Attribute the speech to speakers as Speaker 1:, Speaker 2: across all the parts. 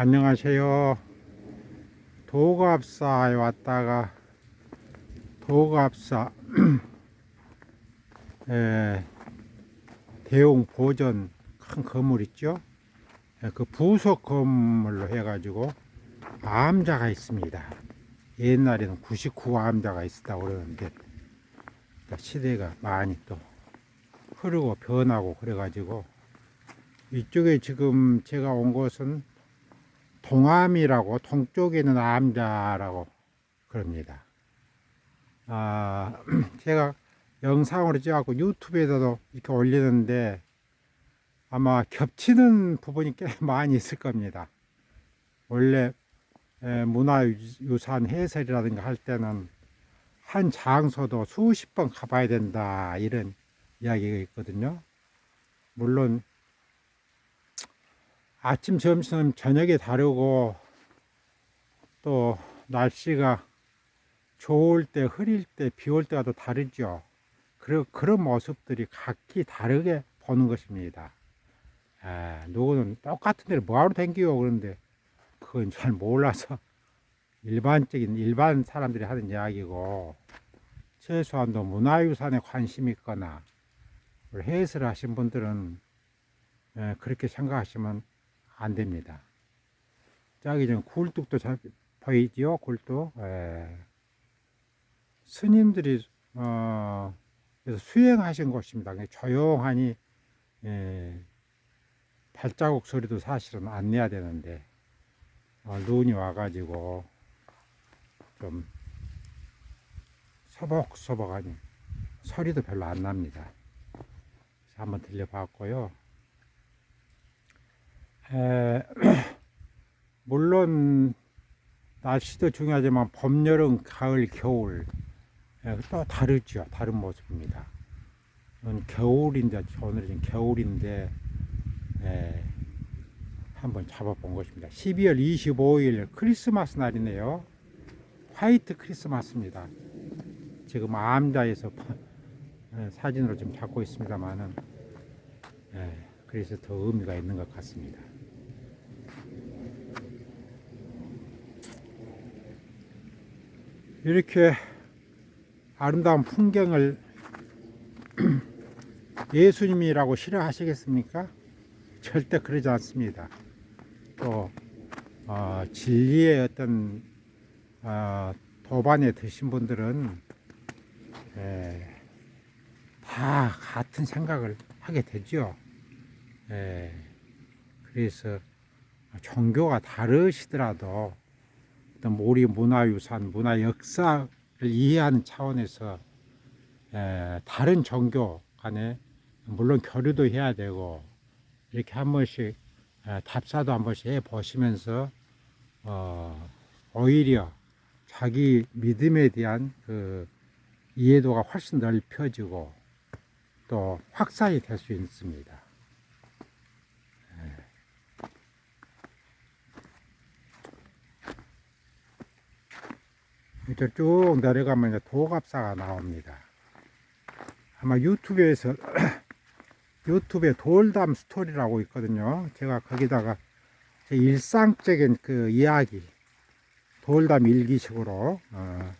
Speaker 1: 안녕하세요. 도갑사에 왔다가 도갑사 에, 대용 보전 큰 건물 있죠? 에, 그 부속 건물로 해가지고 암자가 있습니다. 옛날에는 99 암자가 있었다고 그러는데 그러니까 시대가 많이 또 흐르고 변하고 그래가지고 이쪽에 지금 제가 온 곳은 동암이라고 동쪽에는 암자라고 그럽니다. 아, 제가 영상으로 찍어갖고 유튜브에다도 이렇게 올리는데 아마 겹치는 부분이 꽤 많이 있을 겁니다. 원래 에, 문화유산 해설이라든가 할 때는 한 장소도 수십 번 가봐야 된다 이런 이야기가 있거든요. 물론 아침, 점심, 저녁에 다르고 또 날씨가 좋을 때, 흐릴 때, 비 올 때가 또 다르죠. 그런 그런 모습들이 각기 다르게 보는 것입니다. 에, 누구는 똑같은 데를 뭐하러 댕기요 그러는데 그건 잘 몰라서 일반적인 일반 사람들이 하는 이야기고 최소한도 문화유산에 관심이 있거나 해설을 하신 분들은 에, 그렇게 생각하시면 안 됩니다. 저기 좀 굴뚝도 잘 보이지요? 굴뚝. 예. 스님들이 어, 수행하신 곳입니다. 그냥 조용하니 예, 발자국 소리도 사실은 안 내야 되는데 어, 눈이 와가지고 좀 서벅서벅하니 소리도 별로 안 납니다. 한번 들려봤고요. 에, 물론 날씨도 중요하지만 봄, 여름, 가을, 겨울 에, 또 다르죠. 다른 모습입니다. 겨울인데 오늘은 겨울인데 에, 한번 잡아본 것입니다. 12월 25일 크리스마스 날이네요. 화이트 크리스마스입니다. 지금 암자에서 에, 사진으로 좀 잡고 있습니다만은 그래서 더 의미가 있는 것 같습니다. 이렇게 아름다운 풍경을 예수님이라고 싫어하시겠습니까? 절대 그러지 않습니다. 또 어, 진리의 어떤 어, 도반에 드신 분들은 에, 다 같은 생각을 하게 되죠. 에, 그래서 종교가 다르시더라도 어떤 우리 문화유산, 문화 역사를 이해하는 차원에서 에, 다른 종교 간에 물론 교류도 해야 되고 이렇게 한 번씩 에, 답사도 한 번씩 해 보시면서 어, 오히려 자기 믿음에 대한 그 이해도가 훨씬 넓혀지고 또 확산이 될 수 있습니다. 이제 쭉 내려가면 이제 도갑사가 나옵니다. 아마 유튜브에서 유튜브에 돌담 스토리라고 있거든요. 제가 거기다가 제 일상적인 그 이야기 돌담 일기식으로 어,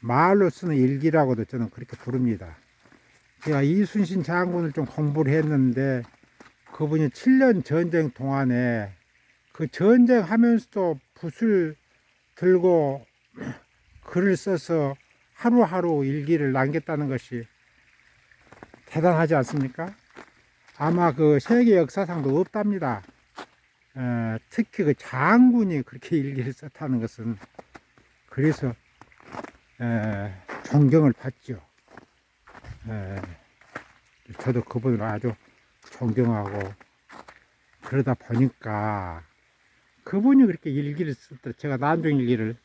Speaker 1: 말로 쓰는 일기라고도 저는 그렇게 부릅니다. 제가 이순신 장군을 좀 공부를 했는데 그분이 7년 전쟁 동안에 그 전쟁하면서도 붓을 들고 글을 써서 하루하루 일기를 남겼다는 것이 대단하지 않습니까? 아마 그 세계 역사상도 없답니다. 에, 특히 그 장군이 그렇게 일기를 썼다는 것은 그래서 에, 존경을 받죠. 에, 저도 그분을 아주 존경하고 그러다 보니까 그분이 그렇게 일기를 썼다. 제가 난중 일기를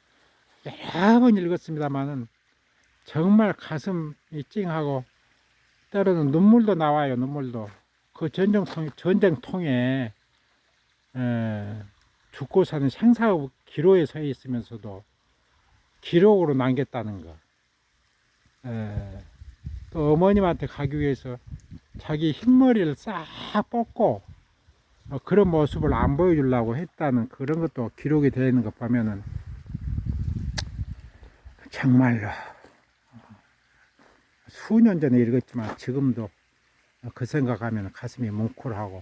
Speaker 1: 여러 번 읽었습니다만은 정말 가슴이 찡하고 때로는 눈물도 나와요 눈물도 그 전쟁통 전쟁통에 에, 죽고 사는 생사의 기로에 서 있으면서도 기록으로 남겼다는 거. 에, 또 어머님한테 가기 위해서 자기 흰머리를 싹 뽑고 어, 그런 모습을 안 보여주려고 했다는 그런 것도 기록이 되어 있는 거 보면은 정말로. 수년 전에 읽었지만 지금도 그 생각하면 가슴이 뭉클하고